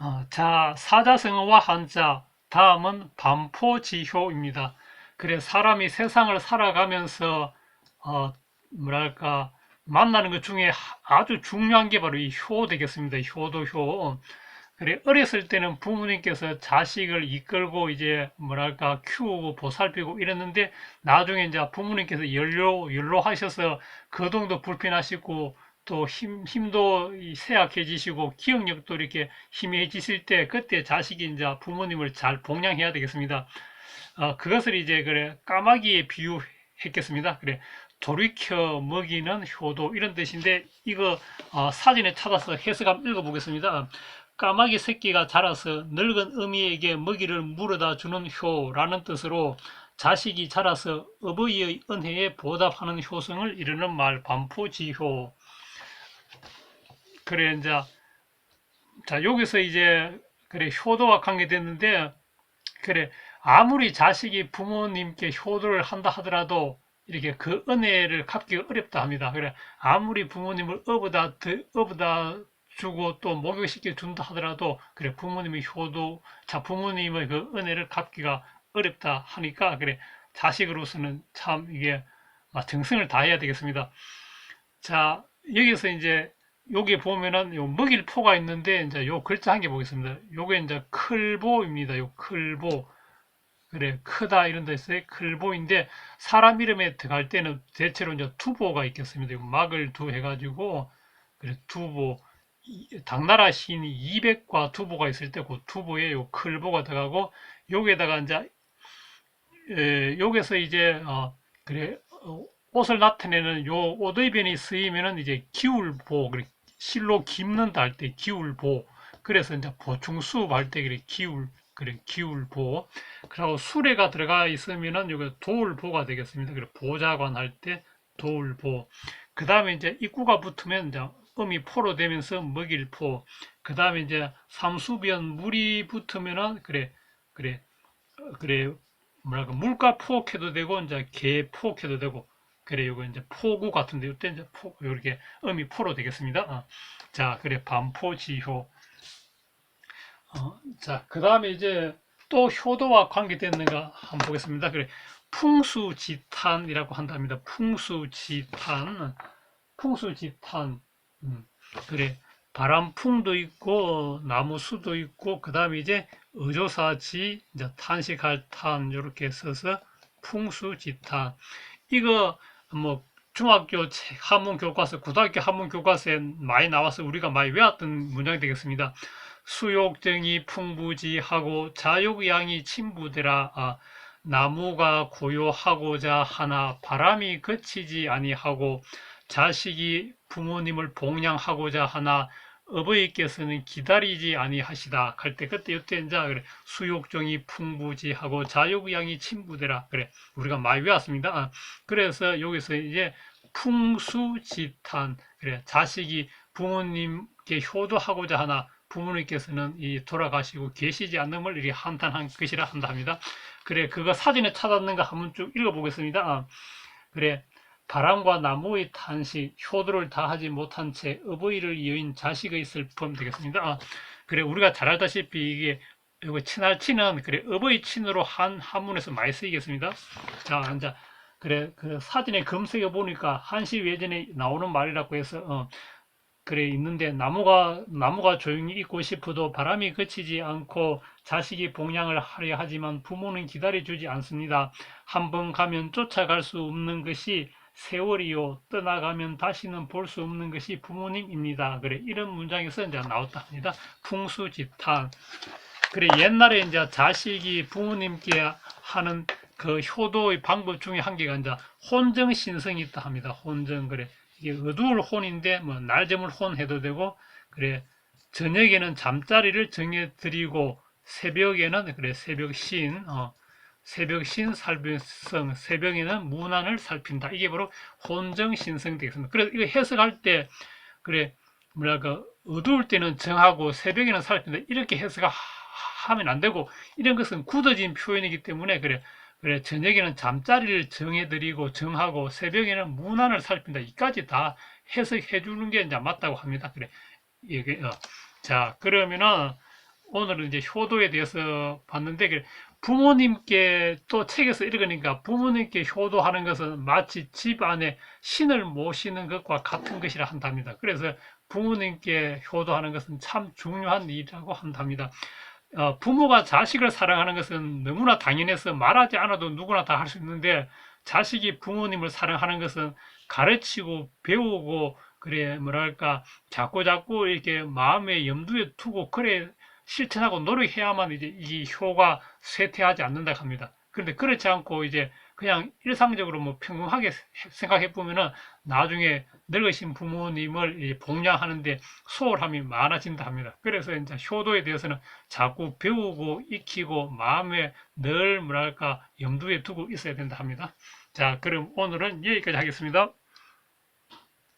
어, 자, 사자성어와 한자, 다음은 반포지효입니다. 그래, 사람이 세상을 살아가면서, 어, 뭐랄까, 만나는 것 중에 하- 아주 중요한 게 바로 이 효 되겠습니다. 효도 효. 그래, 어렸을 때는 부모님께서 자식을 이끌고 이제 뭐랄까, 키우고 보살피고 이랬는데, 나중에 이제 부모님께서 연로, 연로하셔서 거동도 불편하시고, 또 힘, 힘도 이 쇠약해지시고 기억력도 이렇게 희미해지실 때 그때 자식이 이제 부모님을 잘 봉양해야 되겠습니다. 어, 그것을 이제 그래 까마귀에 비유했겠습니다. 그래 돌이켜 먹이는 효도 이런 뜻인데 이거 어, 사진에 찾아서 해석 한번 읽어보겠습니다. 까마귀 새끼가 자라서 늙은 어미에게 먹이를 물어다 주는 효라는 뜻으로 자식이 자라서 어버이의 은혜에 보답하는 효성을 이루는 말 반포지효. 그래 이제 자 여기서 이제 그래 효도와 관계됐는데 그래 아무리 자식이 부모님께 효도를 한다 하더라도 이렇게 그 은혜를 갚기가 어렵다 합니다. 그래 아무리 부모님을 드- 업어다 주고 또 목욕시켜 준다 하더라도 그래 부모님의 효도 자 부모님의 그 은혜를 갚기가 어렵다 하니까 그래 자식으로서는 참 이게 막 정성을 다해야 되겠습니다. 자 여기서 이제 여기 보면은 요 먹일 포가 있는데 이제 요 글자 한 개 보겠습니다. 요게 이제 클보입니다. 요 클보. 그래 크다 이런 데 있어요. 클보인데 사람 이름에 들어갈 때는 대체로 이제 투보가 있겠습니다. 요 막을 두 해가지고 그래 이- 당나라 시인이 200과 투보가 있을 때 그 투보에 요 클보가 들어가고 여기에다가 이제 에, 여기서 이제 어, 그래 어, 옷을 나타내는 요 오도이변이 쓰이면은 이제 기울보 그래 실로 깁는다 할 때 기울보. 그래서 이제 보충 수업할 때 그래 기울 그래 기울보. 그리고 수레가 들어가 있으면은 요게 도울보가 되겠습니다. 그래 보좌관 할때 도울보. 그 다음에 이제 입구가 붙으면 이제 음이 포로 되면서 먹일 포 그 다음에 이제 삼수변 물이 붙으면은 그래 그래 어, 그래 뭐랄까 물가 포옥해도 되고 이제 개 포옥해도 되고 그래 요거 이제 포구 같은데 이때 이제 포 이렇게 음이 포로 되겠습니다. 어. 자 그래 반포지효 어, 자그 다음에 이제 또 효도와 관계됐는가 한번 보겠습니다. 그래 풍수지탄이라고 한답니다. 풍수지탄 풍수지탄 음, 그래 바람풍도 있고 나무수도 있고 그 다음에 이제 의조사지 이제 탄식할 탄 이렇게 써서 풍수지탄 이거 뭐 중학교 책- 한문 교과서 고등학교 한문 교과서에 많이 나와서 우리가 많이 외웠던 문장이 되겠습니다. 수욕정이 풍부지하고 자욕양이 침부되라 아, 나무가 고요하고자 하나 바람이 그치지 아니하고 자식이 부모님을 봉양하고자 하나 어버이께서는 기다리지 아니하시다. 할때 그때 이때 이제 그래. 수욕종이 풍부지하고 자욕양이 침부되라. 그래. 우리가 많이 외웠습니다. 아, 그래서 여기서 이제 풍수지탄. 그래. 자식이 부모님께 효도하고자 하나 부모님께서는 이 돌아가시고 계시지 않음을 이렇게 한탄한 것이라 한다 합니다. 그래. 그거 사진에 찾았는가 한번 쭉 읽어보겠습니다. 아, 그래 바람과 나무의 탄식, 효도를 다하지 못한 채 어버이를 여인 자식의 슬픔 되겠습니다. 아, 그래 우리가 잘 알다시피 이게 이거 친할 친은 그래 어버이 친으로 한 한문에서 많이 쓰이겠습니다. 자, 이제 그래 그 사진에 검색해 보니까 한시 외전에 나오는 말이라고 해서 어, 그래 있는데 나무가 나무가 조용히 있고 싶어도 바람이 그치지 않고 자식이 봉양을 하려 하지만 부모는 기다려 주지 않습니다. 한 번 가면 쫓아갈 수 없는 것이 세월이요 떠나가면 다시는 볼 수 없는 것이 부모님입니다. 그래 이런 문장에서 이제 나왔다 합니다. 풍수지탄. 그래 옛날에 이제 자식이 부모님께 하는 그 효도의 방법 중에 한 개가 이제 혼정 신성이 있다 합니다. 혼정 그래 이게 어두울 혼인데 뭐 날점을 혼해도 되고 그래 저녁에는 잠자리를 정해 드리고 새벽에는 그래 새벽신 어, 새벽신 살빈성 새벽에는 문안을 살핀다. 이게 바로 혼정신성 되겠습니다. 그래서 이거 해석할 때 그래 뭐랄까 어두울 때는 정하고 새벽에는 살핀다. 이렇게 해석하면 안 되고 이런 것은 굳어진 표현이기 때문에 그래 그래 저녁에는 잠자리를 정해드리고 정하고 새벽에는 문안을 살핀다. 이까지 다 해석해 주는 게 이제 맞다고 합니다. 그래 이게 어. 자 그러면은 오늘은 이제 효도에 대해서 봤는데 그 부모님께 또 책에서 읽으니까 부모님께 효도하는 것은 마치 집 안에 신을 모시는 것과 같은 것이라 한답니다. 그래서 부모님께 효도하는 것은 참 중요한 일이라고 한답니다. 어, 부모가 자식을 사랑하는 것은 너무나 당연해서 말하지 않아도 누구나 다 할 수 있는데 자식이 부모님을 사랑하는 것은 가르치고 배우고 그래 뭐랄까 자꾸 자꾸 이렇게 마음에 염두에 두고 그래 실천하고 노력해야만 이제 이 효가 쇠퇴하지 않는다 합니다. 그런데 그렇지 않고 이제 그냥 일상적으로 뭐 평범하게 생각해 보면은 나중에 늙으신 부모님을 이 봉양하는데 소홀함이 많아진다 합니다. 그래서 이제 효도에 대해서는 자꾸 배우고 익히고 마음에 늘 뭐랄까 염두에 두고 있어야 된다 합니다. 자, 그럼 오늘은 여기까지 하겠습니다.